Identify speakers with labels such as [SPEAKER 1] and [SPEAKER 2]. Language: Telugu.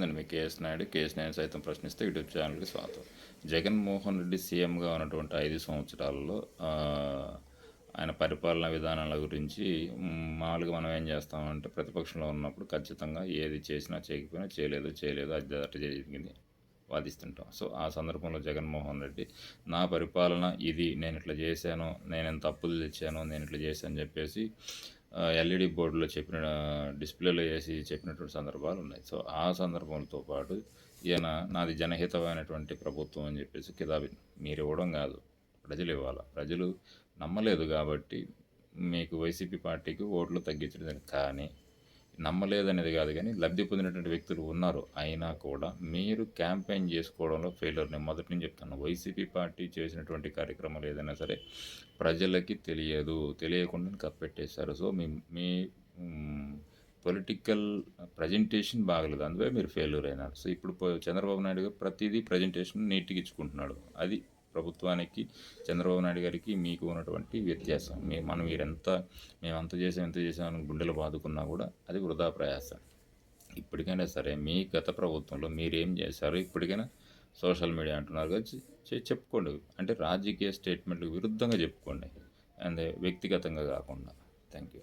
[SPEAKER 1] నేను మీ కేఎస్ నాయుడు. కేఎస్ నాయుడు సైతం ప్రశ్నిస్తే యూట్యూబ్ ఛానల్కి స్వాగతం. జగన్మోహన్ రెడ్డి సీఎంగా ఉన్నటువంటి ఐదు సంవత్సరాల్లో ఆయన పరిపాలన విధానాల గురించి మామూలుగా మనం ఏం చేస్తామంటే ప్రతిపక్షంలో ఉన్నప్పుడు ఖచ్చితంగా ఏది చేసినా చేయకపోయినా చేయలేదు చేయలేదు అది అట్ట జరిగింది వాదిస్తుంటాం. సో ఆ సందర్భంలో జగన్మోహన్ రెడ్డి నా పరిపాలన ఇది నేను ఇట్లా చేశాను నేను ఎంత అప్పులు తెచ్చాను నేను ఇట్లా చేశాను అని చెప్పేసి ఎల్ఈడి బోర్డులో చెప్పిన డిస్ప్లేలో వేసి చెప్పినటువంటి సందర్భాలు ఉన్నాయి. సో ఆ సందర్భంతో పాటు ఈయన నాది జనహితమైనటువంటి ప్రభుత్వం అని చెప్పేసి కితాబి మీరు ఇవ్వడం కాదు. ప్రజలు ఇవ్వాలి? ప్రజలు నమ్మలేదు కాబట్టి మీకు వైసీపీ పార్టీకి ఓట్లు తగ్గించడం కానీ నమ్మలేదనేది కాదు కానీ లబ్ధి పొందినటువంటి వ్యక్తులు ఉన్నారు అయినా కూడా మీరు క్యాంపెయిన్ చేసుకోవడంలో ఫెయిలర్ నేను మొదటి నుంచి చెప్తాను వైసీపీ పార్టీ చేసినటువంటి కార్యక్రమాలు ఏదైనా సరే ప్రజలకి తెలియదు తెలియకుండా కప్పెట్టేశారు. సో మీ మీ పొలిటికల్ ప్రజెంటేషన్ బాగలేదు. అందువల్ల మీరు ఫెయిల్యూర్ అయినారు. సో ఇప్పుడు చంద్రబాబు నాయుడు గారు ప్రతిదీ ప్రజెంటేషన్ నీట్గా ఇచ్చుకుంటున్నాడు. అది ప్రభుత్వానికి చంద్రబాబు నాయుడు గారికి మీకు ఉన్నటువంటి వ్యత్యాసం. మీ మనం మీరెంత మేము అంత చేసాం ఎంత చేసాం అని గుండెలు బాదుకున్నా కూడా అది వృధా ప్రయాసం. ఇప్పటికైనా సరే మీ గత ప్రభుత్వంలో మీరేం చేశారో ఇప్పటికైనా సోషల్ మీడియా అంటున్నారు కదా చెప్పుకోండి. అంటే రాజకీయ స్టేట్మెంట్లకు విరుద్ధంగా చెప్పుకోండి. అండ్ వ్యక్తిగతంగా కాకుండా. Thank you